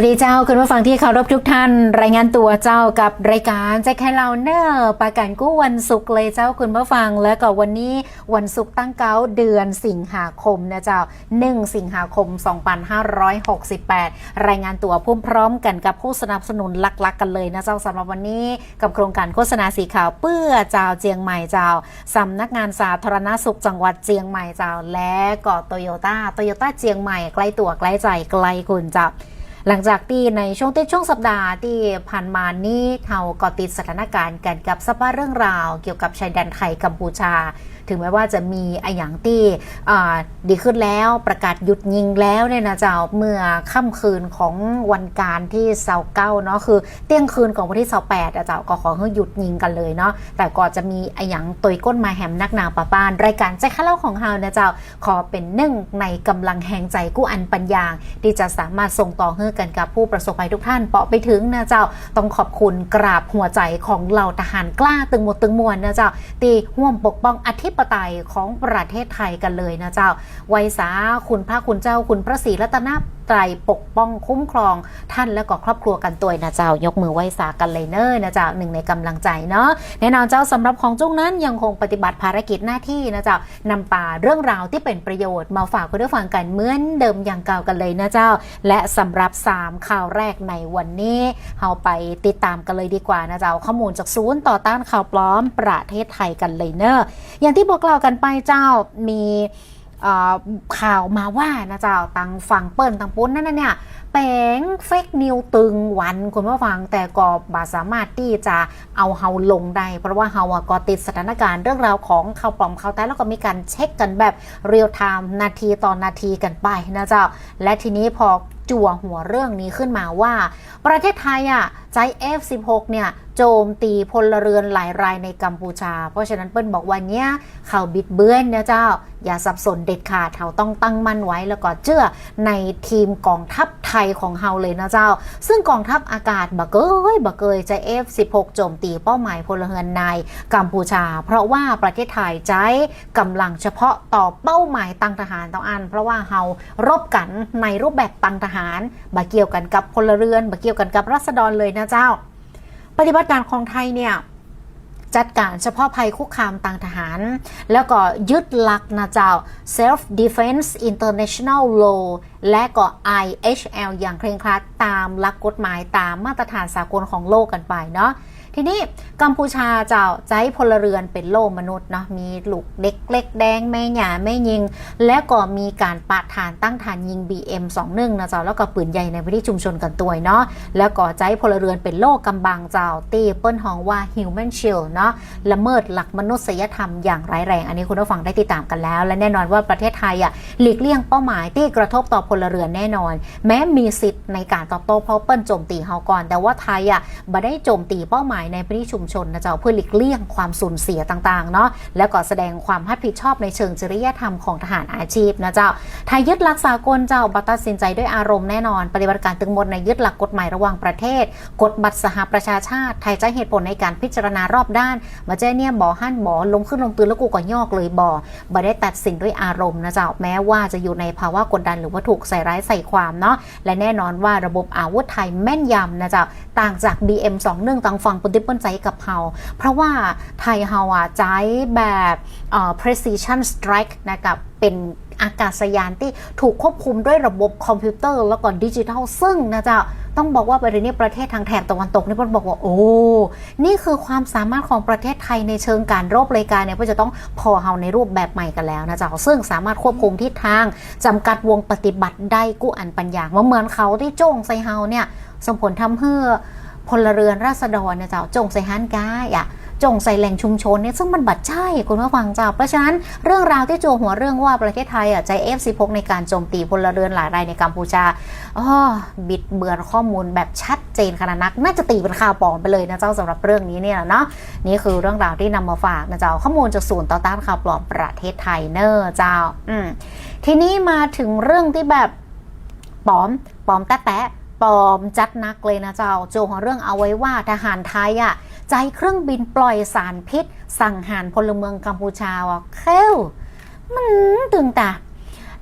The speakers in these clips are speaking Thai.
สวัสดีเจ้าคุณผู้ฟังที่เคารพทุกท่าน รายงานตัวเจ้ากับรายการแจ็คแคเราเนอร์ประกันกู้วันศุกร์เลยเจ้าคุณผู้ฟัง แล้วก็วันนี้วันศุกร์ตั้งเก้าเดือนสิงหาคมนะเจ้า1สิงหาคม 2568 รายงานตัวพุ่มพร้อมกันกับผู้สนับสนุนหลักๆ กันเลยนะเจ้าสำหรับวันนี้กับโครงการโฆษณาสีขาวเปื้อเจ้าเจียงใหม่เจ้าสำนักงานสาธารณสุขจังหวัดเจียงใหม่เจ้าและก็โตโยต้าโตโยต้าเจียงใหม่ใกล้ตัวใกล้ใจใกล้คุณเจ้า หลังจากที่ในช่วงต้นช่วงสัปดาห์ที่ผ่านมานี้เขาก็ติดสถานการณ์กันกับสภาพเรื่องราว เกี่ยวกับชายแดนไทยกัมพูชา ถึงแม้ว่าจะมีออย่างที่ดีขึ้นแล้วประกาศหยุดยิงแล้วเนี่ยนะเจ้าเมื่อค่ำคืนของวันการที่เสาเก้าเนาะคือเที่ยงคืนของวันที่เสาแปดอะเจ้าก็ขอให้หยุดยิงกันเลยเนาะแต่ก็จะมีออย่างตุยก้นมาแหมนักหนาป่าบ้าน รายการใจข้าเล่าของเฮานะเจ้าขอเป็นหนึ่งในกำลังแห่งใจกู้อันปัญญาที่จะสามารถส่งต่อให้กันกับผู้ประสบภัยทุกท่านเปาะไปถึงนะเจ้าต้องขอบคุณกราบหัวใจของเหล่าทหารกล้าตึงหมดตึงมวลนะเจ้าตีห่วมปกป้องอธิปไตยของประเทศไทยกันเลยนะเจ้า ไวยสาคุณพระคุณเจ้าคุณพระศรีรัตนไตรปกป้องคุ้มครองท่านและก็ครอบครัวกันตัวนะเจ้ายกมือไหว้สากันเลยเนอร์นะเจ้าหนึ่งในกำลังใจเนาะแน่นอนเจ้าสำหรับของจุ้งนั้นยังคงปฏิบัติภารกิจหน้าที่นะเจ้านำป่าเรื่องราวที่เป็นประโยชน์มาฝากคุณผู้ฟังกันเหมือนเดิมอย่างเก่ากันเลยนะเจ้า และสำหรับ 3 ข่าวแรกในวันนี้เราไปติดตามกันเลยดีกว่านะเจ้าข้อมูลจากศูนย์ต่อต้านข่าวปลอมประเทศไทยกันเลยเนอะอย่างที่ที่บอกเล่ากันไปเจ้ามีข่าวมาว่านะเจ้าตังฝั่งเปิ้ลตังปุ้นนั่นนะเนี่ยแปลงเฟกนิวตึงวันคุณผู้ฟังแต่ก็บาสามารถที่จะเอาเฮาลงได้ เพราะว่าเฮาอะก็ติดสถานการณ์เรื่องราวของข่าวปลอมข่าวแท้แล้วก็มีการเช็คกันแบบเรียลไทม์นาทีต่อนนาทีกันไปนะเจ้า และทีนี้พอจั่วหัวเรื่องนี้ขึ้นมาว่า ประเทศไทยอะใจ F16 เนี่ยโจมตีพลเรือนหลายรายในกัมพูชา เพราะฉะนั้นเปิ้ลบอกว่าเนี้ยข่าวบิดเบือนนะเจ้า อย่าสับสนเด็ดขาดเขาต้องตั้งมั่นไว้แล้วก็เชื่อในทีมกองทัพไทยของเฮาเลยนะเจ้า ซึ่งกองทัพอากาศบักเกยบักเกยใจ F16 โจมตีเป้าหมายพลเรือนในกัมพูชา เพราะว่าประเทศไทยใจกำลังเฉพาะต่อเป้าหมายตั้งทหารต้องอัน เพราะว่าเฮารบกันในรูปแบบตั้งทหารบ่เกี่ยวกันกับพลเรือนบ่เกี่ยวกันกับรัษฎรเลยนะเจ้า ปฏิบัติการของไทยเนี่ยจัดการเฉพาะภัยคุกคามต่างทหาร แล้วก็ยึดหลักนะเจ้า self defense international law และก็ IHL อย่างเคร่งครัดตามหลักกฎหมายตามมาตรฐานสากลของโลกกันไปเนาะทีนี้ กัมพูชาเจ้าใจพลเรือนเป็นโลกมนุษย์เนาะมีลูกเด็กเล็กแดงแม่หยาแม่ยิง และก็มีการปะฐานตั้งฐานยิง BM21 นะเจ้าแล้วก็ปืนใหญ่ในพื้นที่ชุมชนกันตัวเนาะแล้วก็ใจพลเรือนเป็นโลกกำบังเจ้าตีเปิ้นห้องว่า human shield เนาะละเมิดหลักมนุษยธรรมอย่างร้ายแรง อันนี้คุณผู้ฟังได้ติดตามกันแล้ว และแน่นอนว่าประเทศไทยอะหลีกเลี่ยงเป้าหมายที่กระทบต่อพลเรือนแน่นอน แม้มีสิทธิ์ในการตอบโต้เพราะเปิ้นโจมตีเฮาก่อน แต่ว่าไทยอะบ่ได้โจมตีเป้าหมายในพื้นที่ชุมชนนะเจ้าเพื่อหลีกเลี่ยงความสูญเสียต่างๆเนาะแล้วก็แสดงความรับผิดชอบในเชิงจริยธรรมของทหารอาชีพนะเจ้าไทยยึดหลักสากลเจ้าบัตัดสินใจด้วยอารมณ์แน่นอน ปฏิบัติการตึงมดในยึดหลักกฎหมายระหว่างประเทศ กฎบัตรสหประชาชาติ ไทยใช้เหตุผลในการพิจารณารอบด้านมาแจ้เนี่ยบ่อหั่นบ่อลงขึ้นลงตือแล้วกูก็ยอกเลยบ่อบ่ได้ตัดสินด้วยอารมณ์นะเจ้าแม้ว่าจะอยู่ในภาวะกดดันหรือว่าถูกใส่ร้ายใส่ความเนาะและแน่นอนว่าระบบอาวุธไทยแม่นยำนะเจ้าต่างจาก BM21 ต่างฝั่งปฏิบัติใจกับเฮาเพราะว่าไทยเฮาอะใช้แบบ precision strike นะครับเป็นอากาศยานที่ถูกควบคุมด้วยระบบคอมพิวเตอร์แล้วก็ดิจิทัล ซึ่งนะจ้าต้องบอกว่าประเทศนี้ประเทศทางแถบตะวันตกนี่เพิ่นบอกว่า โอ้ นี่คือความสามารถของประเทศไทยในเชิงการรบรายการเนี่ยเพื่จะต้องพอเฮาในรูปแบบใหม่กันแล้วนะจ้าซึ่งสามารถควบคุมทิศทางจำกัดวงปฏิบัติได้กู้อันปัญญาว่าเหมือนเขาที่โจ้งใส่เฮาเนี่ยส่งผลทำให้ พลเรือนราษฎรเนี่ยเจ้าจงใส่ฮันกายอะจงใส่แหล่งชุมชนเนี่ยซึ่งมันบัดใช่คุณผู้ฟังเจ้าเพราะฉะนั้นเรื่องราวที่โจหัวเรื่องว่าประเทศไทยอะใจ F16 ในการโจมตีพลเรือนหลายรายในกัมพูชาอ๋อบิดเบือนข้อมูลแบบชัดเจนขนาดนัก น่าจะตีเป็นข่าวปลอมไปเลยนะเจ้าสำหรับเรื่องนี้เนี่ยเนาะนี่คือเรื่องราวที่นำมาฝากนะเจ้าข้อมูลจากศูนย์ต่อต้านข่าวปลอมประเทศไทยเนอร์เจ้าอืมทีนี้มาถึงเรื่องที่แบบปลอมปลอมแตะแตะ ปลอมจัดนักเลยนะเจ้า โจของเรื่องเอาไว้ว่าทหารไทยอะใจเครื่องบินปล่อยสารพิษ สั่งหารพลเมืองกัมพูชาว่ะเข้วมันตึงตา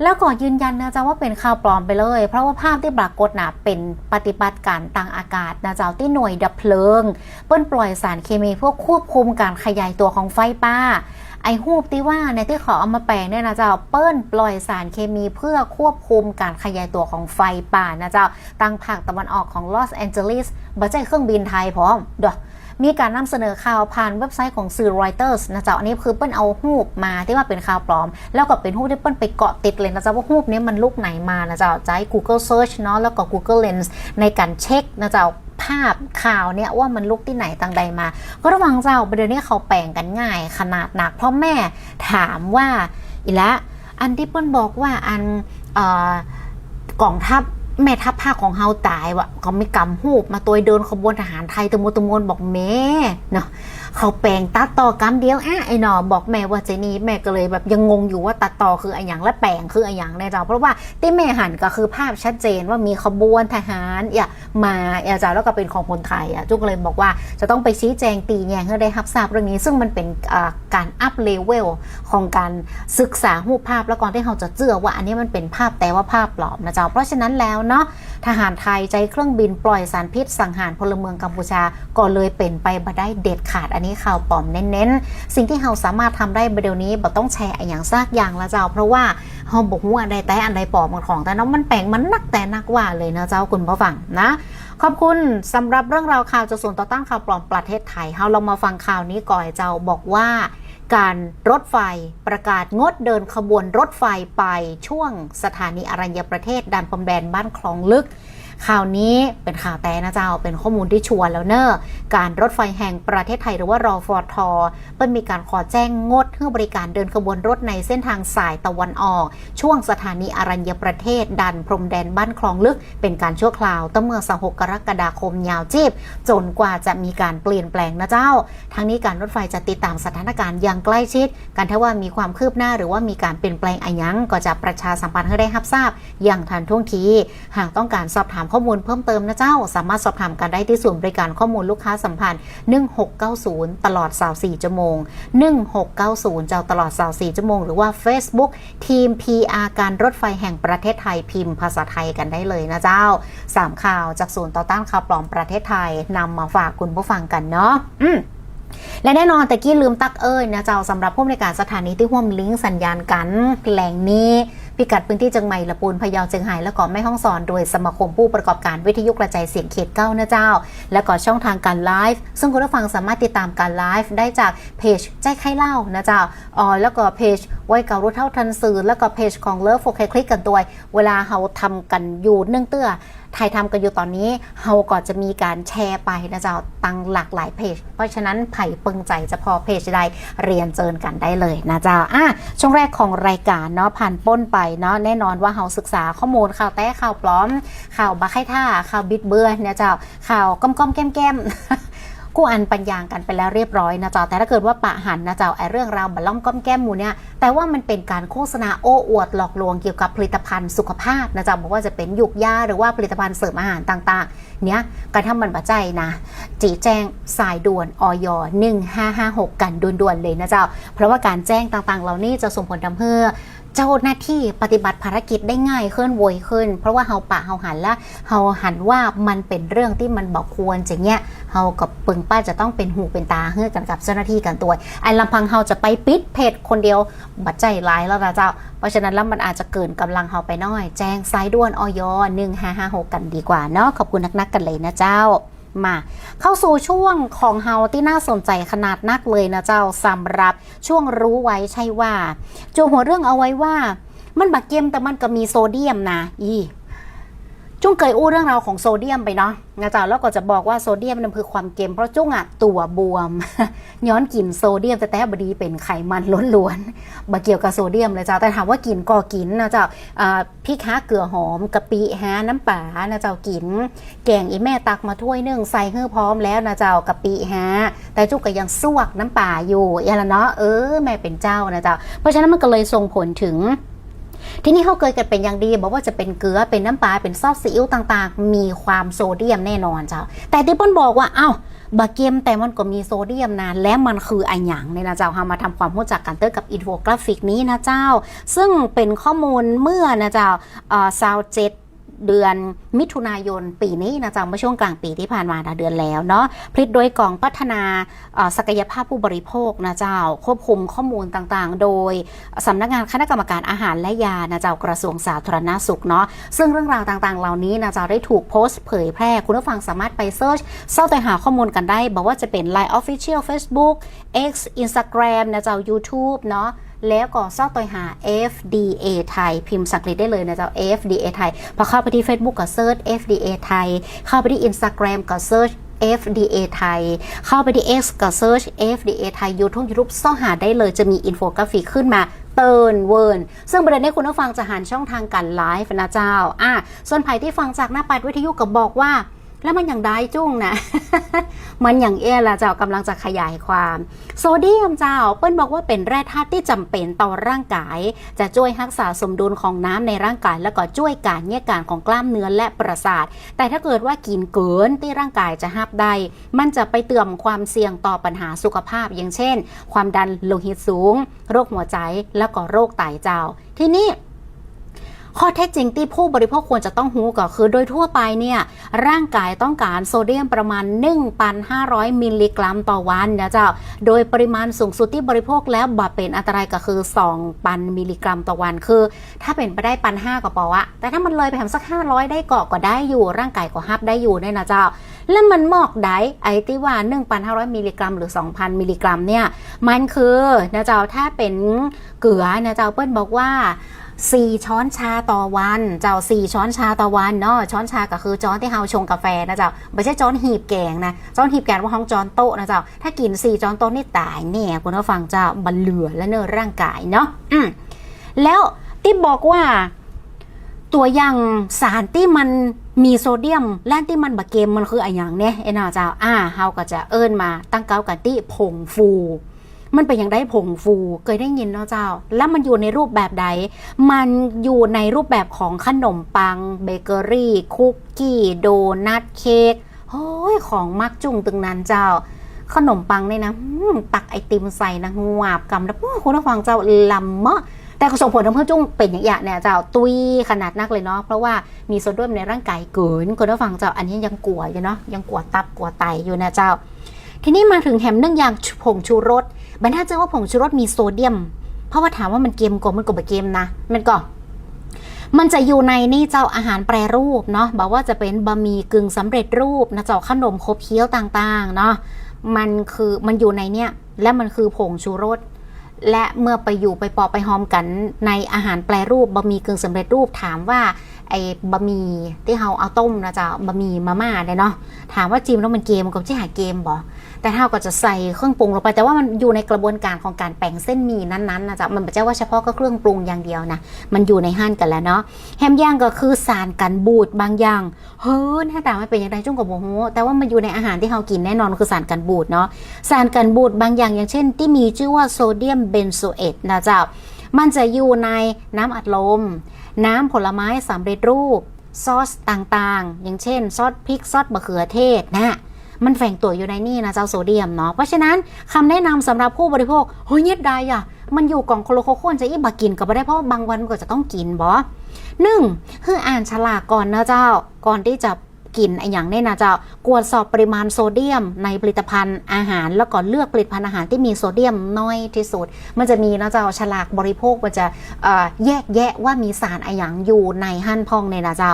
แล้วก็ยืนยันนะจ๊ะว่าเป็นข่าวปลอมไปเลย เพราะว่าภาพที่ปรากฏนะเป็นปฏิบัติการทางอากาศนะจ๊ะที่หน่วยดับเพลิง เปิ้นปล่อยสารเคมีเพื่อควบคุมการขยายตัวของไฟป่า ไอฮูปที่ว่าในที่เขาเอามาแปลงเนี่ยนะเจ้าเปิ้ลปล่อยสารเคมีเพื่อควบคุมการขยายตัวของไฟป่านะเจ้าตั้งภาคตะวันออกของลอสแอนเจลิสบัจใจเครื่องบินไทยพร้อมด้อ มีการนำเสนอข่าวผ่านเว็บไซต์ของสื่อรอยเตอร์สนะจ้าอันนี้คือเปิ้ลเอาฮูปมาที่ว่าเป็นข่าวปลอม แล้วก็เป็นฮูปที่เปิ้ลไปเกาะติดเลยนะจ้าว่าฮูปนี้มันลุกไหนมานะจ้าใช้ Google Search เนาะแล้วก็ Google Lens ในการเช็คนะจ้าภาพข่าวเนี่ยว่ามันลุกที่ไหนต่างใดมา ก็ระวังเจ้าประเดี๋ยวนี้เขาแปลงกันง่ายขนาดหนัก เพราะแม่ถามว่าอีละอันที่เปิ้ลบอกว่าอันเอ่อกองทัพ แม่ทัพภาคของเฮาตายวะเขาไม่กำหูบมาตัวเดินขบวนทหารไทยตะมวตะมวนบอกแม่เนาะ เขาแปลงตัดต่อกำเดียวอะไอ้หนอบอกแม่ว่าเจนี่แม่ก็เลยแบบยังงงอยู่ว่าตัดต่อคืออะไรอย่างและแปลงคืออะไรอย่างแน่จ้าเพราะว่าที่แม่หันก็คือภาพชัดเจนว่ามีขบวนทหารอย่ามาอย่าจ้าแล้วก็เป็นของคนไทยอะจุกเลยบอกว่าจะต้องไปชี้แจงตีแยงให้ได้รับทราบเรื่องนี้ ซึ่งมันเป็นการอัพเลเวลของการศึกษารูภาพแล้วก่อนที่เราจะเชื่อว่าอันนี้มันเป็นภาพแต่ว่าภาพปลอมนะเจ้าเพราะฉะนั้นแล้วเนาะทหารไทยใจเครื่องบินปล่อยสารพิษ สังหารพลเมืองกัมพูชาก็เลยเป็นไปบ่ได้เด็ดขาดอันนี้ข่าวปลอมเน้นๆ สิ่งที่เราสามารถทำได้ประเดี๋ยวนี้บ่ต้องแชร์อย่างซากอย่างละเจ้า เพราะว่าเราบอกว่าอันใดแต่อันใดปลอมของ แต่น้องมันแปลงมันนักแต่นักว่าเลยนะเจ้าคุณผู้ฟังนะขอบคุณสำหรับเรื่องราวข่าวจากศูนย์ต่อต้านข่าวปลอมประเทศไทยเราลองมาฟังข่าวนี้ก่อนเจ้าบอกว่า การรถไฟประกาศงดเดินขบวนรถไฟไปช่วงสถานีอรัญญประเทศดันพรมแดนบ้านคลองลึก ข่าวนี้เป็นข่าวแต่นะเจ้าเป็นข้อมูลที่ชัวร์แล้วเนอะการรถไฟแห่งประเทศไทยหรือว่ารอฟอทอเปิ้ลมีการขอแจ้งงดให้บริการเดินขบวนรถในเส้นทางสายตะวันออก ช่วงสถานีอรัญญประเทศดันพรมแดนบ้านคลองลึก เป็นการชั่วคราวตั้งเมื่อ26กรกฎาคมยาวจีบจนกว่าจะมีการเปลี่ยนแปลงนะเจ้า ทั้งนี้การรถไฟจะติดตามสถานการณ์อย่างใกล้ชิด การถ้าว่ามีความคืบหน้าหรือว่ามีการเปลี่ยนแปลงอะไรยังก็จะประชาสัมพันธ์ให้ได้รับทราบ อย่างทันท่วงที หากต้องการสอบถามข้อมูลเพิ่มเติมนะเจ้า สามารถสอบถามกันได้ที่ศูนย์บริการข้อมูลลูกค้าสัมพันธ์ 1690 ตลอด 24 ชั่วโมง 1690 เจ้าตลอด 24 ชั่วโมง หรือว่า Facebook ทีม PR การรถไฟแห่งประเทศไทยพิมพ์ภาษาไทยกันได้เลยนะเจ้าสามข่าวจากศูนย์ต่อต้านข่าวปลอมประเทศไทยนำมาฝากคุณผู้ฟังกันเนาะอืมและแน่นอนแต่กี้ลืมตักเอ้ยนะเจ้าสำหรับผู้ในการสถานีที่ห่วมลิงก์สัญญาณกันแหล่งนี้ พิกัดพื้นที่จังใหม่ละปูนพะเยาเจียงไฮ้และก็แม่ห้องสอนโดยสมาคมผู้ประกอบการวิทยุกระจายเสียงเขตเก้านะเจ้า และก็ช่องทางการไลฟ์ซึ่งคุณผู้ฟังสามารถติดตามการไลฟ์ได้จากเพจใจไข่เล่านะเจ้าอ๋อแล้วก็เพจไว้เก่ารู้เท่าทันสื่อแล้วก็เพจของเลิฟโฟเคคลิกกันด้วยเวลาเราทำกันอยู่เนื่องเตื้อ ถ่ายทำกันอยู่ตอนนี้เฮาก็จะมีการแชร์ไปนะเจ้าตั้งหลากหลายเพจ เพราะฉะนั้นไผ่ปึงใจจะพอเพจใดเรียนเจิญกันได้เลยนะเจ้าอะช่วงแรกของรายการเนาะผ่านป้นไปเนาะแน่นอนว่าเฮาศึกษาข้อมูลข่าวแต้ข่าวปลอม ข่าวบักไข่ท่าข่าวบิดเบือนเนี่ยเจ้าข่าวก้อมๆแก้มๆ กูอันปัญญางกันไปแล้วเรียบร้อยนะจ้าแต่ถ้าเกิดว่าปะหันนะจ้าไอเรื่องราวบัลล่อมก้อมแก้มหมูเนี่ยแต่ว่ามันเป็นการโฆษณาโอ้อวดหลอกลวงเกี่ยวกับผลิตภัณฑ์สุขภาพนะจ้าบอกว่าจะเป็นยุกยาหรือว่าผลิตภัณฑ์เสริมอาหารต่างๆ เนี่ยการทำมันบัจใจนะจีแจ้งสายด่วนออย1556 กันด่วนๆเลยนะจ้าเพราะว่าการแจ้งต่างๆ เหล่านี้จะส่งผลทำให้ เจ้าหน้าที่ปฏิบัติภารกิจได้ง่ายขึ้นโวยขึ้น เพราะว่าเฮาปะเฮาหันละเฮาหันว่ามันเป็นเรื่องที่มันบอกควรจะเงี้ยเฮากับปึงป้าจะต้องเป็นหูเป็นตาเฮือกันกับเจ้าหน้าที่กันตัวไอ้ลำพังเฮาจะไปปิดเพจคนเดียวบัดใจร้ายแล้วนะเจ้า เพราะฉะนั้นแล้วมันอาจจะเกินกำลังเฮาไปน้อย แจ้งสายด่วนออย1556กันดีกว่าเนาะขอบคุณนักๆกันเลยนะเจ้า มาเข้าสู่ช่วงของเฮาที่น่าสนใจขนาดนักเลยนะเจ้าสำหรับช่วงรู้ไว้ใช่ว่าจูหัวเรื่องเอาไว้ว่า มันบักเกมแต่มันก็มีโซเดียมนะ อี จุ้งเคยอู้เรื่องราวของโซเดียมไปเนาะนะจ๊ะแล้วก็จะบอกว่าโซเดียมมันคือความเกมเพราะจุ้งอะตัวบวม ย้อนกลิ่นโซเดียมแต่แต่บดีเป็นไขมันล้วนๆบ่เกี่ยวกับโซเดียมเลยจ้าแต่ถามว่ากินก็กินนะจ๊ะอ่าพริกฮะเกลือหอมกะปิฮะน้ำป่านะจ้ากิน แกงอีแม่ตักมาถ้วยนึ่งใส่ให้พร้อมแล้วนะจ้ากะปิฮะแต่จุกก็ยังซวกน้ำป่าอยู่อย่างละเนาะเออแม่เป็นเจ้านะจ้าเพราะฉะนั้นมันก็เลยส่งผลถึง ที่นี่เขาเคยกันเป็นอย่างดีบอกว่าจะเป็นเกลือเป็นน้ำปลาเป็นซอสซีอิ๊วต่างๆ มีความโซเดียมแน่นอนเจ้า แต่ที่เปิ้ลบอกว่าเอ้าบะเกมแต่มันก็มีโซเดียมนะและมันคืออะหยังเนี่ยนะเจ้าเฮามาทำความรู้จักกันเตอร์กับอินโฟกราฟิกนี้นะเจ้า ซึ่งเป็นข้อมูลเมื่อนะเจ้าเอ่อซาวเจ็ด เดือนมิถุนายนปีนี้นะจ๊ะเมื่อช่วงกลางปีที่ผ่านมานะเดือนแล้วเนาะผลิตโดยกองพัฒนาศักยภาพผู้บริโภคนะเจ้า ควบคุมข้อมูลต่างๆ โดยสำนักงานคณะกรรมการอาหารและยานะเจ้ากระทรวงสาธารณสุขเนาะซึ่งเรื่องราวต่างๆ เหล่านี้นะเจ้าได้ถูกโพสต์เผยแพร่ คุณผู้ฟังสามารถไปเซิร์ชเสิร์ชไปหาข้อมูลกันได้ บอกว่าจะเป็น Line Official Facebook X Instagram นะเจ้า YouTube เนาะ แล้วก็ซอกตัวหา FDA ไทย พิมพ์สังกฤษได้เลยนะเจ้า FDA ไทย พอเข้าไปที่ Facebook ก็เซิร์ช FDA ไทย เข้าไปที่ Instagram ก็เซิร์ช FDA ไทย เข้าไปที่ X ก็เซิร์ช FDA ไทย YouTube YouTube ซ่อหาได้เลยจะมีอินโฟกราฟิกขึ้นมาเติร์นเวิร์นซึ่งประเด็นนี้คุณผู้ฟังจะหันช่องทางการไลฟ์นะเจ้าอะส่วนใครที่ฟังจากหน้าปัดวิทยุก็บอกว่า แล้วมันอย่างได้จุ้งนะ มันอย่างเอละเจ้ากำลังจะขยายความ โซเดียมเจ้า เปิ้ลบอกว่าเป็นแร่ธาตุที่จำเป็นต่อร่างกาย จะช่วยรักษาสมดุลของน้ำในร่างกาย แล้วก็ช่วยการแยกการของกล้ามเนื้อและประสาท แต่ถ้าเกิดว่ากินเกินที่ร่างกายจะหับได้ มันจะไปเติมความเสี่ยงต่อปัญหาสุขภาพ อย่างเช่น ความดันโลหิตสูง โรคหัวใจแล้วก็โรคไตเจ้า ที่นี่ ข้อเท็จจริงที่ผู้บริโภคควรจะต้องหูก็คือ โดยทั่วไปเนี่ยร่างกายต้องการโซเดียมประมาณ 1,500 มิลลิกรัมต่อวันนะเจ้า โดยปริมาณสูงสุดที่บริโภคแล้วบาเป็นอันตรายก็คือ2,000มิลลิกรัมต่อวันคือ ถ้าเป็นไปได้ปันห้าก็ปอวะแต่ถ้ามันเลยไปแถมสัก 500 ได้เกาะก็ได้อยู่ ร่างกายก็ฮับได้อยู่เนี่ยนะเจ้า แล้วมันหมอกได้ไอ้ที่ว่า 1,500 มิลลิกรัม หรือ 2,000 มิลลิกรัมเนี่ยมันคือนะเจ้าถ้าเป็นเกลือนะเจ้าเปิ้ลบอกว่า สี่ช้อนชาต่อวัน เจ้าสี่ช้อนชาต่อวันเนาะ ช้อนชาก็คือช้อนที่เฮาชงกาแฟนะเจ้า ไม่ใช่ช้อนหีบแกงนะช้อนหีบแกงว่าห้องช้อนโต๊ะนะเจ้า ถ้ากินสี่ช้อนโต๊ะนี่ตายเนี่ยคุณผู้ฟังเจ้าบันเหลือและเนื้อร่างกายเนาะ อืมแล้วที่บอกว่าตัวอย่างสารที่มันมีโซเดียมและที่มันบะเกมมันคืออะไรอย่างเนี่ยไอ้น่าเจ้าอ่าเฮาก็จะเอิ้นมาตั้งเก้ากันที่ผงฟู มันเป็นอย่างได้ผงฟูเคยได้ยินเนาะเจ้า แล้วมันอยู่ในรูปแบบใด มันอยู่ในรูปแบบของขนมปัง เบเกอรี่ คุกกี้ โดนัทเค้กโอ้ยของมักจุ่งตึงนั้นเจ้า ขนมปังเนี่ยนะอืมตักไอติมใส่นะงวาบกำแล้วโอ้คุณผู้ฟังเจ้าลำเมาะแต่ก็ส่งผลทำให้จุ้งเป็นอย่างอย่างเนี่ยเจ้าตุยขนาดนักเลยเนาะเพราะว่ามีโซเดียมในร่างกายเกินคุณผู้ฟังเจ้าอันนี้ยังกลัวอยู่เนาะยังกลัวตับกลัวไตอยู่นะเจ้า ทีนี้มาถึงแถมเนื่องอย่างผงชูรส บรรทัดเจอว่าผงชูรสมีโซเดียม เพราะว่าถามว่ามันเกมกว่ามันก็บ่เกมนะ มันก็ มันจะอยู่ในนี่เจ้าอาหารแปรรูปเนาะบอกว่าจะเป็นบะหมี่กึ่งสำเร็จรูปนะเจ้าขนมครบเคี้ยวต่างๆเนาะมันคือมันอยู่ในเนี่ยและมันคือผงชูรสและเมื่อไปอยู่ไปปอไปหอมกันในอาหารแปรรูปบะหมี่กึ่งสำเร็จรูปถามว่าไอ้บะหมี่ที่เฮาเอาต้มนะจ๊ะบะหมี่มาม่าเนี่ยเนาะถามว่าจิ้มแล้วมันเกมกับที่หาเกมบ่ แต่ถ้าก็จะใส่เครื่องปรุงลงไปแต่ว่ามันอยู่ในกระบวนการของการแปลงเส้นหมี่นั้นๆนะจ๊ะมันไม่ใช่ว่าเฉพาะก็เครื่องปรุงอย่างเดียวนะมันอยู่ในห้านกันแล้วเนาะแฮมย่างก็คือสารกันบูดบางอย่างเฮ้ยหน้าตาไม่เป็นอย่างไรจุ้งกับโมโหแต่ว่ามันอยู่ในอาหารที่เรากินแน่นอนคือสารกันบูดเนาะสารกันบูดบางอย่างอย่างเช่น ที่มีชื่อว่าโซเดียมเบนโซเอตนะจ้ามันจะอยู่ในน้ำอัดลม น้ำผลไม้สำเร็จรูป ซอสต่างๆ อย่างเช่น ซอสพริก ซอสมะเขือเทศนะ มันแฝงตัวอยู่ในนี่นะเจ้าโซเดียมเนาะเพราะฉะนั้นคำแนะนำสำหรับผู้บริโภคเฮ้ยเย็ดได้อะมันอยู่กล่องโคโลโคโคนจะอีบากินก็ไม่ได้เพราะบางวันมันก็จะต้องกินบ่หนึ่งคืออ่านฉลากก่อนนะเจ้าก่อนที่จะกินไออย่างนี้นะเจ้ากวดสอบปริมาณโซเดียม ในผลิตภัณฑ์อาหาร แล้วก็เลือกผลิตภัณฑ์อาหารที่มีโซเดียมน้อยที่สุด มันจะมีนะเจ้าฉลากบริโภคมันจะแยกแยะว่ามีสารไออย่างอยู่ในหั่นพองในนะเจ้า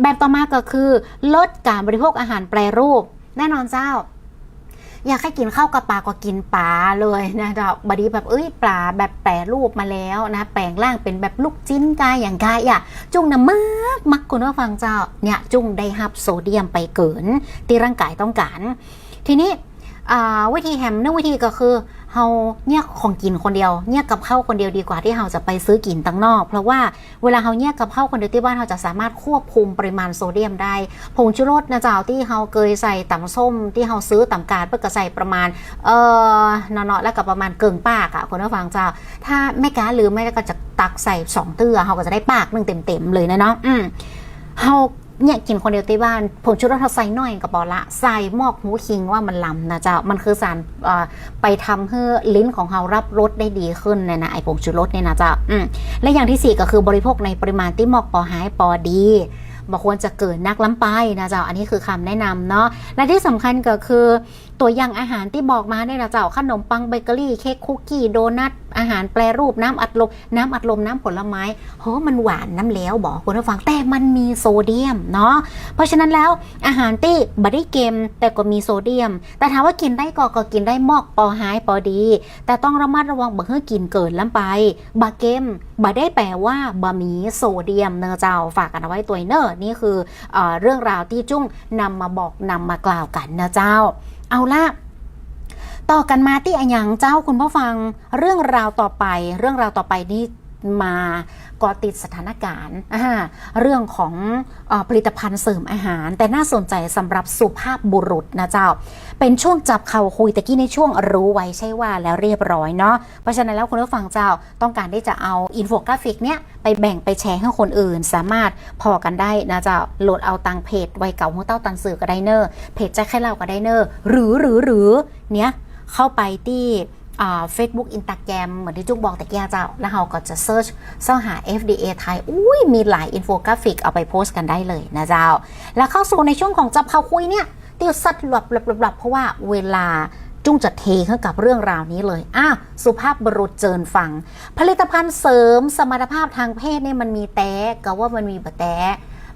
แบบต่อมาก็คือ ลดการบริโภคอาหารแปรรูป แน่นอนเจ้า อยากให้กินข้าวกับปลาก็กินปลาเลยนะเจ้าบดีแบบเอ้ยปลาแบบแปรรูปมาแล้วนะ แปลงร่างเป็นแบบลูกจิ้นกายอย่างกายอะ จุ้งนะมากมักคุณว่าฟังเจ้า เนี่ยจุ้งได้ฮับโซเดียมไปเกินที่ร่างกายต้องการ ทีนี้วิธีแฮมนึงวิธีก็คือ เฮาเนี่ยของกินคนเดียวเนี่ยกับข้าวคนเดียวดีกว่าที่เฮาจะไปซื้อกินตังนอก เพราะว่าเวลาเฮาเนี่ยกับข้าวคนเดียวที่บ้านเฮาจะสามารถควบคุมปริมาณโซเดียมได้ผงชูรสนะเจ้าที่เฮาเคยใส่ตำส้ม ที่เฮาซื้อตำกาดเพื่อก็ใส่ประมาณเออเนาะๆแล้วก็ประมาณเกิงปากอะคนผู้ฟังเจ้า ถ้าไม่กล้าหรือไม่ก็จะตักใส่สองเตื้อเฮาก็จะได้ปากหนึ่งเต็มๆเลยนะเนาะอืมเฮา เนี่ยกินคนเดียวที่บ้านผงชูรสเราใส่หน่อยกับปอละใส่หมอกหูคิงว่ามันลำนะเจ้ามันคือสารไปทำให้ลิ้นของเรารับรสได้ดีขึ้นเนี่ยนะไอผงชูรสเนี่ยนะเจ้าและอย่างที่สี่ก็คือบริโภคในปริมาณที่เหมาะปอหายปอดี บอกควรจะเกินนักล้ำไปนะเจ้าอันนี้คือคำแนะนำเนาะและที่สำคัญก็คือตัวอย่างอาหารที่บอกมาเนี่ยนะเจ้าขนมปังเบเกอรี่เค้กคุกกี้โดนัทอาหารแปรรูปน้ำอัดลมน้ำอัดลมน้ำผลไม้โหมันหวานน้ำแล้วบอกคุณผู้ฟังแต่มันมีโซเดียมเนาะเพราะฉะนั้นแล้วอาหารที่บัได้เกมแต่ก็มีโซเดียม แต่ถามว่ากินได้ก็ก็กินได้มอกปอหายปอดี แต่ต้องระมัดระวังบ่ให้กินเกินล้ำไปบะเกมบ่ได้แปลว่าบะมีโซเดียมเนอเจ้าฝากกันเอาไว้ตัวเนอะนี่คือเอเรื่องราวที่จุ้งนำมาบอกนำมากล่าวกันนะเจ้า เอาละต่อกันมาที่อันยังเจ้าคุณผู้ฟังเรื่องราวต่อไป เรื่องราวต่อไปนี่มา ก่อติดสถานการณ์เรื่องของอผลิตภัณฑ์เสริมอาหาร แต่น่าสนใจสำหรับสุภาพบุรุษนะเจ้า เป็นช่วงจับเข่าคุยตะกี้ในช่วงรู้ไว้ใช่ว่าแล้วเรียบร้อยเนาะเพราะฉะนั้นแล้วคุณผู้ฟังเจ้าต้องการที่จะเอาอินโฟกราฟิกเนี้ยไปแบ่งไปแชร์ให้คนอื่น สามารถพอกันได้นะเจ้าโหลดเอาตังเพจไวเก่าหัวเต้าตันสื่อก็ได้เนอร์เพจแจ็คแค่เล่าก็ได้เนอร์หรือหรือหรือเนี้ยเข้าไปที่ เฟซบุ๊กอินตาแกรมเหมือนที่จุกบอกแต่แก้เจ้า แล้วเราก็จะเซิร์ชเสิร์ชหา FDA ไทยอุ้ยมีหลายอินโฟกราฟิกเอาไปโพสต์กันได้เลยนะเจ้า แล้วเข้าสู่ในช่วงของจับเขาคุยเนี่ยติวสัดหลับหลับหลับลบเพราะว่าเวลาจุ้งจะเทเข้ากับเรื่องราวนี้เลยอะสุภาพบุรุษเจินฟัง ผลิตภัณฑ์เสริมสมรรถภาพทางเพศเนี่ยมันมีแต่ก็ว่ามันมีบะแต่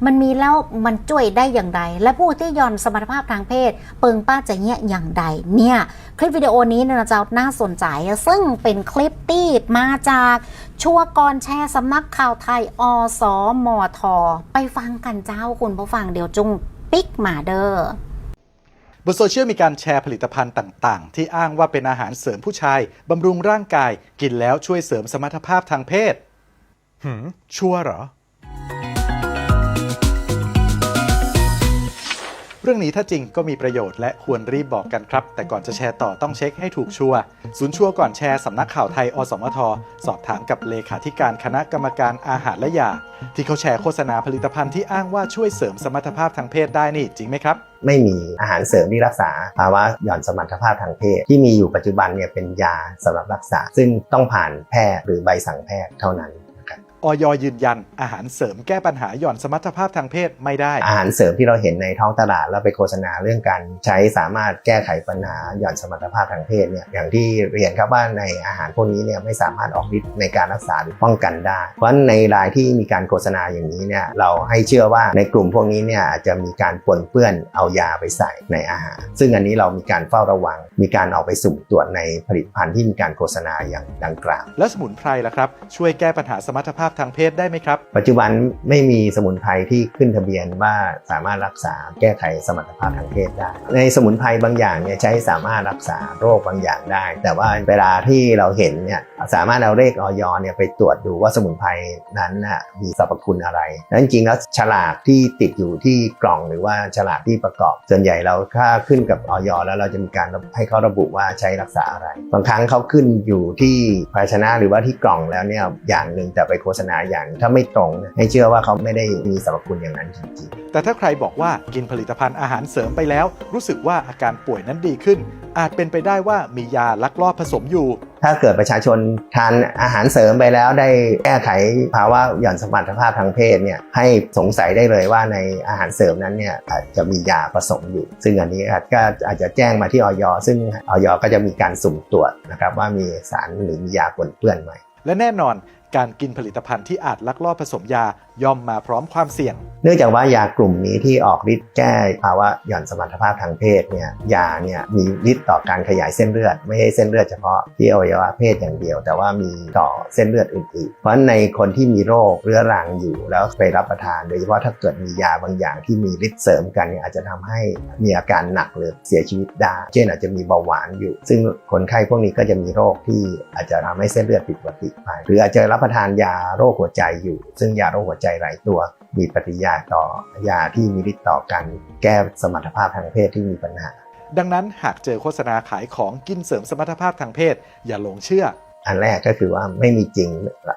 มันมีแล้วมันช่วยได้อย่างไร และผู้ที่ย่อนสมรรถภาพทางเพศ เปิงป้าจะเงี้ยอย่างใดเนี่ยคลิปวิดีโอนี้เนยนะเจ้าน่าสนใจ ซึ่งเป็นคลิปที่มาจากชัวร์กรแชร์สำนักข่าวไทยอสมทไปฟังกันเจ้าคุณผู้ฟังเดี๋ยวจุงปิ๊กมาเดอร์บนโซเชียลมีการแชร์ผลิตภัณฑ์ต่างๆ ที่อ้างว่าเป็นอาหารเสริมผู้ชาย บำรุงร่างกาย กินแล้วช่วยเสริมสมรรถภาพทางเพศหืมชัวร์เหรอ เรื่องนี้ถ้าจริงก็มีประโยชน์และควรรีบบอกกันครับ แต่ก่อนจะแชร์ต่อต้องเช็คให้ถูกชัวร์ศูนย์ชัวร์ก่อนแชร์สำนักข่าวไทยอสมท สอบถามกับเลขาธิการคณะกรรมการอาหารและยา ที่เขาแชร์โฆษณาผลิตภัณฑ์ที่อ้างว่าช่วยเสริมสมรรถภาพทางเพศได้นี่จริงไหมครับไม่มีอาหารเสริมที่รักษาภาวะหย่อนสมรรถภาพทางเพศ ที่มีอยู่ปัจจุบันเนี่ยเป็นยาสำหรับรักษา ซึ่งต้องผ่านแพทย์หรือใบสั่งแพทย์เท่านั้น ออยยืนยัน อาหารเสริมแก้ปัญหาหย่อนสมรรถภาพทางเพศไม่ได้ อาหารเสริมที่เราเห็นในท้องตลาดแล้วไปโฆษณาเรื่องการใช้สามารถแก้ไขปัญหาหย่อนสมรรถภาพทางเพศเนี่ยอย่างที่เรียนครับว่าในอาหารพวกนี้เนี่ยไม่สามารถออกฤทธิ์ในการรักษาหรือป้องกันได้ เพราะฉะนั้นในรายที่มีการโฆษณาอย่างนี้เนี่ยเราให้เชื่อว่าในกลุ่มพวกนี้เนี่ยอาจจะมีการปนเปื้อนเอายาไปใส่ในอาหาร ซึ่งอันนี้เรามีการเฝ้าระวัง มีการออกไปสุ่มตรวจในผลิตภัณฑ์ที่มีการโฆษณาอย่างดังกล่าว แล้วสมุนไพรล่ะครับช่วยแก้ปัญหาสมรรถภาพทางเพศได้ไหมครับ ปัจจุบันไม่มีสมุนไพรที่ขึ้นทะเบียนว่าสามารถรักษาแก้ไขสมรรถภาพทางเพศได้ ในสมุนไพรบางอย่างเนี่ยใช้สามารถรักษาโรคบางอย่างได้ แต่ว่าเวลาที่เราเห็นเนี่ยสามารถเอาเลขออยเนี่ยไปตรวจดูว่าสมุนไพรนั้นน่ะมีสรรพคุณอะไรแล้วจริงๆแล้วฉลากที่ติดอยู่ที่กล่องหรือว่าฉลากที่ประกอบ ส่วนใหญ่เราถ้าขึ้นกับออยแล้วเราจะมีการให้เขาระบุว่าใช้รักษาอะไร บางครั้งเขาขึ้นอยู่ที่ภาชนะหรือว่าที่กล่องแล้วเนี่ยอย่างหนึ่งแต่ไปโฆษณาอย่างถ้าไม่ตรงเนี่ยให้เชื่อว่าเขาไม่ได้มีสรรพคุณอย่างนั้นจริงๆ แต่ถ้าใครบอกว่ากินผลิตภัณฑ์อาหารเสริมไปแล้ว รู้สึกว่าอาการป่วยนั้นดีขึ้น อาจเป็นไปได้ว่ามียาลักลอบผสมอยู่ ถ้าเกิดประชาชนทานอาหารเสริมไปแล้วได้แก้ไขภาวะหย่อนสมรรถภาพทางเพศเนี่ยให้สงสัยได้เลยว่าในอาหารเสริมนั้นเนี่ยอาจจะมียาผสมอยู่ ซึ่งอันนี้อาจก็อาจจะแจ้งมาที่ออยซึ่งออยก็จะมีการสุ่มตรวจนะครับว่ามีสารหรือมียาปนเปื้อนไหมและแน่นอน การกินผลิตภัณฑ์ที่อาจลักลอบผสมยาย่อมมาพร้อมความเสี่ยง เนื่องจากว่ายากลุ่มนี้ที่ออกฤทธิ์แก้ภาวะหย่อนสมรรถภาพทางเพศเนี่ยยาเนี่ยมีฤทธิ์ต่อการขยายเส้นเลือด ไม่ใช่เส้นเลือดเฉพาะที่อวัยวะเพศอย่างเดียว แต่ว่ามีต่อเส้นเลือดอื่นๆ เพราะฉะนั้นในคนที่มีโรคเรื้อรังอยู่แล้วไปรับประทาน โดยเฉพาะถ้าเกิดมียาบางอย่างที่มีฤทธิ์เสริมกันเนี่ยอาจจะทำให้มีอาการหนักหรือเสียชีวิตได้เช่นอาจจะมีเบาหวานอยู่ ซึ่งคนไข้พวกนี้ก็จะมีโรคที่อาจจะทำให้เส้นเลือดผิดปกติไปหรืออาจจะรับประทานยาโรคหัวใจอยู่ ซึ่งยาโรคหัวใจหลายตัว มีปฏิกิริยาต่อยาที่มีฤทธิ์ต่อการแก้สมรรถภาพทางเพศที่มีปัญหา ดังนั้นหากเจอโฆษณาขายของกินเสริมสมรรถภาพทางเพศ อย่าหลงเชื่อ อันแรกก็คือว่าไม่มีจริง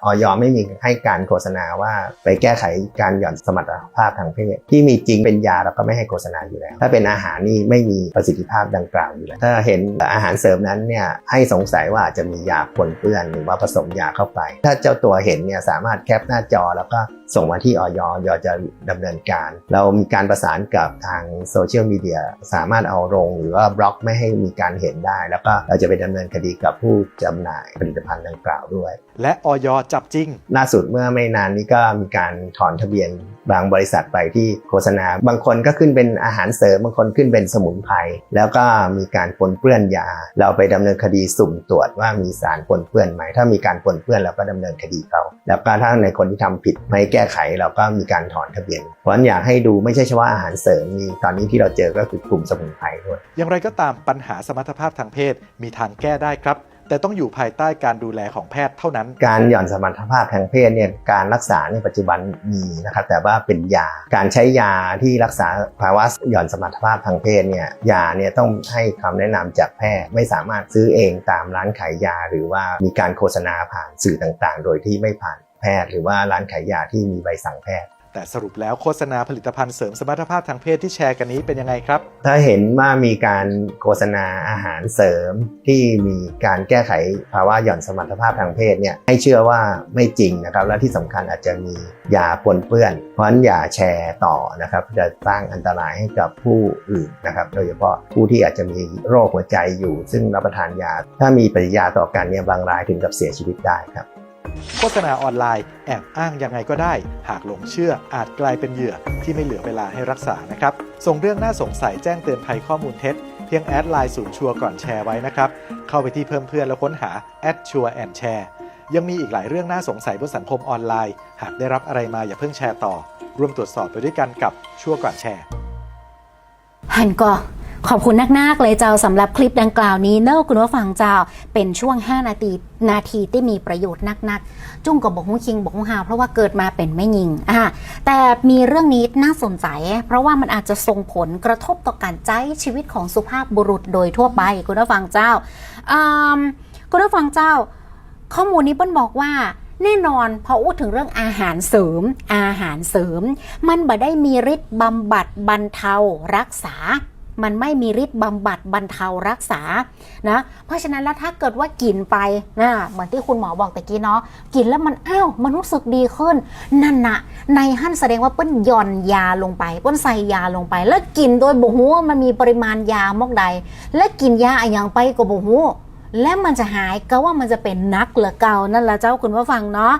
ออยไม่มีให้การโฆษณาว่าไปแก้ไขการหย่อนสมรรถภาพทางเพศ ที่มีจริงเป็นยาเราก็ไม่ให้โฆษณาอยู่แล้ว ถ้าเป็นอาหารนี่ไม่มีประสิทธิภาพดังกล่าวอยู่แล้วถ้าเห็นอาหารเสริมนั้นเนี่ยให้สงสัยว่าอาจจะมียาปนเปื้อนหรือว่าผสมยาเข้าไป ถ้าเจ้าตัวเห็นเนี่ยสามารถแคปหน้าจอแล้วก็ส่งมาที่ออยอยจะดำเนินการ เรามีการประสานกับทางโซเชียลมีเดียสามารถเอาลงหรือว่าบล็อกไม่ให้มีการเห็นได้ แล้วก็เราจะไปดำเนินคดีกับผู้จำหน่ายผลิตภัณฑ์ดังกล่าวด้วย และออยจับจริง ล่าสุดเมื่อไม่นานนี้ก็มีการถอนทะเบียนบางบริษัทไปที่โฆษณา บางคนก็ขึ้นเป็นอาหารเสริมบางคนขึ้นเป็นสมุนไพรแล้วก็มีการปนเปื้อนยา เราไปดำเนินคดีสุ่มตรวจว่ามีสารปนเปื้อนไหมถ้ามีการปนเปื้อนเราก็ดำเนินคดีเขาแล้วก็ถ้าในคนที่ทำผิดไม่แก้ไขเราก็มีการถอนทะเบียน เพราะฉะนั้นอยากให้ดูไม่ใช่เฉพาะอาหารเสริมมีตอนนี้ที่เราเจอก็คือกลุ่มสมุนไพรด้วย อย่างไรก็ตามปัญหาสมรรถภาพทางเพศมีทางแก้ได้ครับแต่ต้องอยู่ภายใต้การดูแลของแพทย์เท่านั้น การหย่อนสมรรถภาพทางเพศเนี่ยการรักษาในปัจจุบันมีนะครับแต่ว่าเป็นยา การใช้ยาที่รักษาภาวะหย่อนสมรรถภาพทางเพศเนี่ยยาเนี่ยต้องให้คำแนะนำจากแพทย์ไม่สามารถซื้อเองตามร้านขายยา หรือว่ามีการโฆษณาผ่านสื่อต่างๆ โดยที่ไม่ผ่านแพทย์ หรือว่าร้านขายยาที่มีใบสั่งแพทย์ แต่สรุปแล้วโฆษณาผลิตภัณฑ์เสริมสมรรถภาพทางเพศที่แชร์กันนี้เป็นยังไงครับ ถ้าเห็นว่ามีการโฆษณาอาหารเสริมที่มีการแก้ไขภาวะหย่อนสมรรถภาพทางเพศเนี่ยให้เชื่อว่าไม่จริงนะครับ และที่สำคัญอาจจะมียาปนเปื้อน เพราะฉะนั้นอย่าแชร์ต่อนะครับ จะสร้างอันตรายให้กับผู้อื่นนะครับ โดยเฉพาะผู้ที่อาจจะมีโรคหัวใจอยู่ ซึ่งรับประทานยา ถ้ามีปฏิกิริยาต่อกันเนี่ยบางรายถึงกับเสียชีวิตได้ครับ โฆษณาออนไลน์ แอบอ้างยังไงก็ได้ หากหลงเชื่ออาจกลายเป็นเหยื่อที่ไม่เหลือเวลาให้รักษานะครับ ส่งเรื่องน่าสงสัยแจ้งเตือนภัยข้อมูลเท็จ เพียงแอดไลน์ศูนย์ชัวร์ก่อนแชร์ไว้นะครับ เข้าไปที่เพิ่มเพื่อนแล้วค้นหาแอดชัวแอนแชร์ยังมีอีกหลายเรื่องน่าสงสัยบนสังคมออนไลน์ หากได้รับอะไรมาอย่าเพิ่งแชร์ต่อ ร่วมตรวจสอบไปด้วยกันกับชัวร์ก่อนแชร์หันก็ ขอบคุณนักๆเลยเจ้าสำหรับคลิปดังกล่าวนี้เนอะคุณว่าฟังเจ้าเป็นช่วง 5 นาทีนาทีที่มีประโยชน์นักๆ จุ้งกับบอกฮงคิงบอกฮงฮาวเพราะว่าเกิดมาเป็นไม่ยิงอะแต่มีเรื่องนี้น่าสนใจ เพราะว่ามันอาจจะส่งผลกระทบต่อการใช้ชีวิตของสุภาพบุรุษโดยทั่วไปคุณว่าฟังเจ้าคุณว่าฟังเจ้า ข้อมูลนี้เปิ้ลบอกว่าแน่นอนพอพูดถึงเรื่องอาหารเสริม อาหารเสริม มันบ่ได้มีฤทธิ์บำบัดบรรเทารักษา มันไม่มีฤทธิ์บำบัดบรรเทารักษานะเพราะฉะนั้นแล้วถ้าเกิดว่ากินไปนะเหมือนที่คุณหมอบอกตะกี้เนาะกินแล้วมันอ้าวมันรู้สึกดีขึ้นนั่นนะในหั่นแสดงว่าเปิ้นย่อนยาลงไปเปิ้นใส่ยาลงไป แล้วกินโดยบ่ฮู้ว่ามันมีปริมาณยามอกใด และกินยาอย่างไปก็บ่ฮู้และมันจะหายก็ว่ามันจะเป็นนักเหลือเก่านั่นละเจ้าคุณว่าฟังเนาะ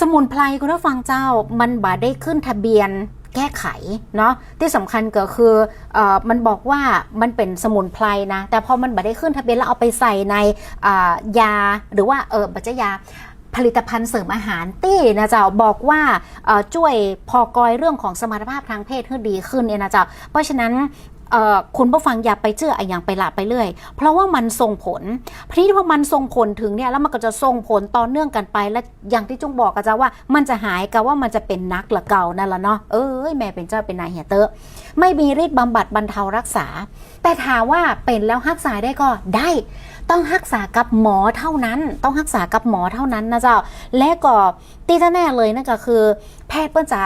สมุนไพรคุณว่าฟังเจ้ามันบ่ได้ขึ้นทะเบียน แก้ไขเนาะที่สำคัญก็คือเออมันบอกว่ามันเป็นสมุนไพรนะ แต่พอมันบ่ได้ขึ้นทะเบียนแล้วเอาไปใส่ในยาหรือว่าเออบัจยาผลิตภัณฑ์เสริมอาหารตี้นะเจ้าบอกว่าเอ่อช่วยพอกอยเรื่องของสมรรถภาพทางเพศให้ดีขึ้นเนี่ยนะเจ้าเพราะฉะนั้น คุณผู้ฟังอย่าไปเชื่อไอ้อย่างไปละไปเรื่อย เพราะว่ามันส่งผลพอที่พอมันส่งผลถึงเนี่ยแล้วมันก็จะส่งผลต่อเนื่องกันไป และอย่างที่จุงบอกกันจ้าว่า มันจะหายกับว่ามันจะเป็นนักละเก่านั่นแหละเนาะเอ้ยแม่เป็นเจ้าเป็นนายเฮียเตอร์ไม่มีฤทธิ์บำบัดบรรเทารักษา แต่ถามว่าเป็นแล้วรักษาได้ก็ได้ ต้องรักษากับหมอเท่านั้น ต้องรักษากับหมอเท่านั้นนะเจ้า และก็ตีแน่เลยนั่นก็คือ แพทย์เปิ้นจะ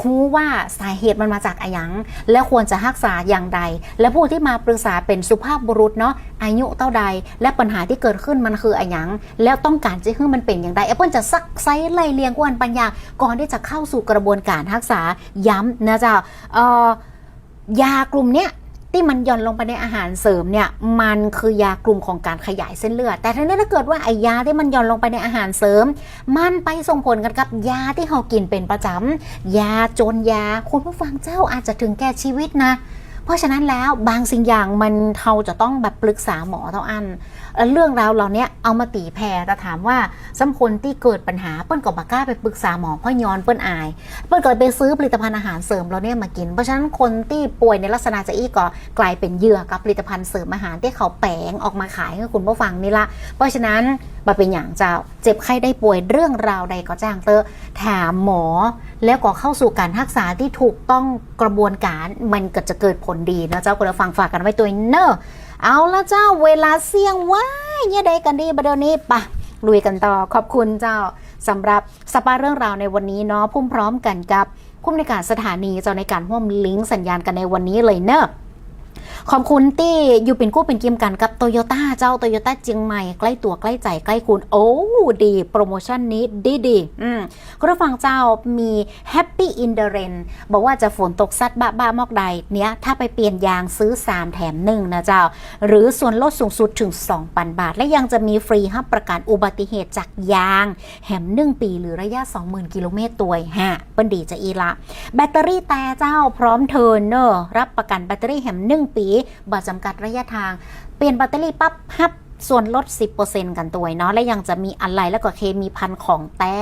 คู้ว่าสาเหตุมันมาจากอะไรหยัง และควรจะรักษาอย่างใด และผู้ที่มาปรึกษาเป็นสุภาพบุรุษเนาะอายุเท่าใด และปัญหาที่เกิดขึ้นมันคืออะไรหยัง แล้วต้องการจะให้มันเป็นอย่างใดแอปเปิลจะซักไซไล่เลียงกวนปัญญาก่อนที่จะเข้าสู่กระบวนการรักษาย้ำนะเจ้าเอ่อยากลุ่มเนี้ย ที่มันย่อนลงไปในอาหารเสริมเนี่ยมันคือยากลุ่มของการขยายเส้นเลือด แต่ทีนี้ถ้าเกิดว่าไอยาที่มันย่อนลงไปในอาหารเสริม มันไปส่งผลกันกับยาที่เรากินเป็นประจำยาจนยาคุณผู้ฟังเจ้าอาจจะถึงแก่ชีวิตนะ เพราะฉะนั้นแล้วบางสิ่งอย่างมันเราจะต้องแบบปรึกษาหมอเท่าอัน เรื่องราวเหล่านี้เอามาตีแพรแต่ถามว่าสำคนที่เกิดปัญหาเปิ้ลก็บากล้าไปปรึกษาหมอเพราะย้อนเปิ้ลอาย เปิ้ลก็ไปซื้อผลิตภัณฑ์อาหารเสริมเราเนี่ยมากิน เพราะฉะนั้นคนที่ป่วยในลักษณะจะอี้ก็กลายเป็นเหยื่อกับผลิตภัณฑ์เสริมอาหารที่เขาแปลงออกมาขายให้คุณผู้ฟังนี่ละเพราะฉะนั้นมาเป็นอย่างเจ้าเจ็บไข้ได้ป่วยเรื่องราวใดก็จ้างเตอถามหมอ แล้วก็เข้าสู่การรักษาที่ถูกต้องกระบวนการมันก็จะเกิดผลดีนะเจ้าคุณผู้ฟังฝากกันไว้ตัวเนอะ เอาละเจ้าเวลาเสี่ยงว่าเนี่ยใดกันดีประเดี๋ยวนี้ปะลุยกันต่อขอบคุณเจ้าสำหรับสปาเรื่องราวในวันนี้เนาะพุ่มพร้อมกันกับผู้ในการสถานีเจ้าในการห่วมลิงก์สัญญาณกันในวันนี้เลยเนอะ ขอบคุณที่อยู่เป็นกู้เป็นกิมกันกับโตโยต้าเจ้าโตโยต้าเจียงใหม่ใกล้ตัวใกล้ใจใกล้คุณ โอ้ดี โปรโมชั่นนี้ดีดีอืมคุณผู้ฟังเจ้ามี Happy in the Rain บอกว่าจะฝนตกซัดบ้าบ้ามอกใดเนี้ยถ้าไปเปลี่ยนยางซื้อ 3 แถม1นะเจ้า หรือส่วนลดสูงสุดถึง 2,000 บาท และยังจะมีฟรีห้ประกันอุบัติเหตุจากยางแหม1ปีหรือระยะ 20,000 กิโลเมตรตัวฮะเปิ้นดีจะอีละ แบตเตอรี่แต่เจ้าพร้อมเทิร์นเนอร์รับประกันแบตเตอรี่แหม1ปีบ่จำกัดระยะทาง เปลี่ยนแบตเตอรี่ปั๊บฮับ ส่วนลด 10%กันตัวเนาะและยังจะมีอะไรแล้วก็เคมีพันของแต้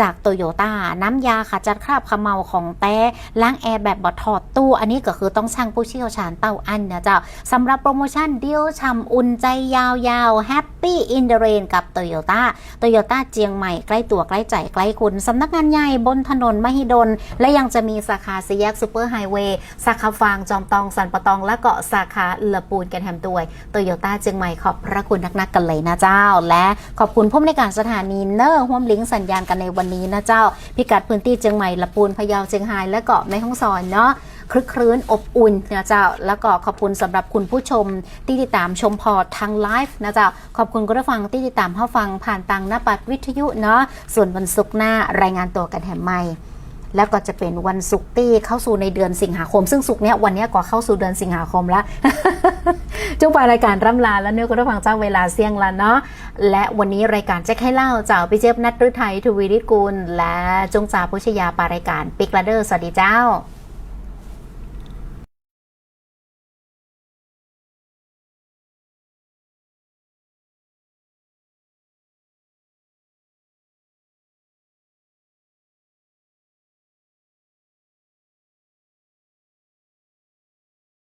จากโตโยต้าน้ำยาขจัดคราบขมเมาของแต้ล้างแอร์แบบบอถอดตู้ อันนี้ก็คือต้องช่างผู้เชี่ยวชาญเต้าอันนะเจ้าสำหรับโปรโมชั่นเดียวช่ำอุ่นใจยาวๆ Happy in the Rain กับโตโยต้าโตโยต้าเจียงใหม่ใกล้ตัวใกล้ใจใกล้คุณสำนักงานใหญ่บนถนนมหิดล และยังจะมีสาขาสี่แยกซูเปอร์ไฮเวย์สาขาฟางจอมตองสันปะตองและเก็สาขาละปูนแกันแฮมตัวยโตโยต้าเจียงใหม่ขอบพระคุณนักๆกันเลยนะเจ้า และขอบคุณผู้ในการสถานีเนอร์ห่วมลิงก์สัญญาณกันในวันนี้นะเจ้า พิกัดพื้นที่เจียงใหม่ละปูนพะเยาเจียงไฮ้และเกาะแม่ฮ่องสอนเนาะคลึกครื้นอบอุ่นนะเจ้า แล้วก็ขอบคุณสำหรับคุณผู้ชมที่ติดตามชมพอร์ตทางไลฟ์นะเจ้า ขอบคุณคุณผู้ฟังที่ติดตามเข้าฟังผ่านตังหน้าปัดวิทยุเนาะส่วนวันศุกร์หน้ารายงานตัวกันแถมใหม่ แล้วก็จะเป็นวันศุกร์ที่เข้าสู่ในเดือนสิงหาคม ซึ่งศุกร์เนี้ยวันนี้ก็เข้าสู่เดือนสิงหาคมแล้วจงไปรายการร่ำลาแล้วเนื้อคุณผู้ฟังเจ้าเวลาเสี่ยงแล้วเนาะและวันนี้รายการแจ็คให้เล่าเจ้าพี่เจี๊ยบนัทฤทัยทวีริกุลและจงจ่าพุชยาปารายการปิกลาเดอร์สวัสดีเจ้า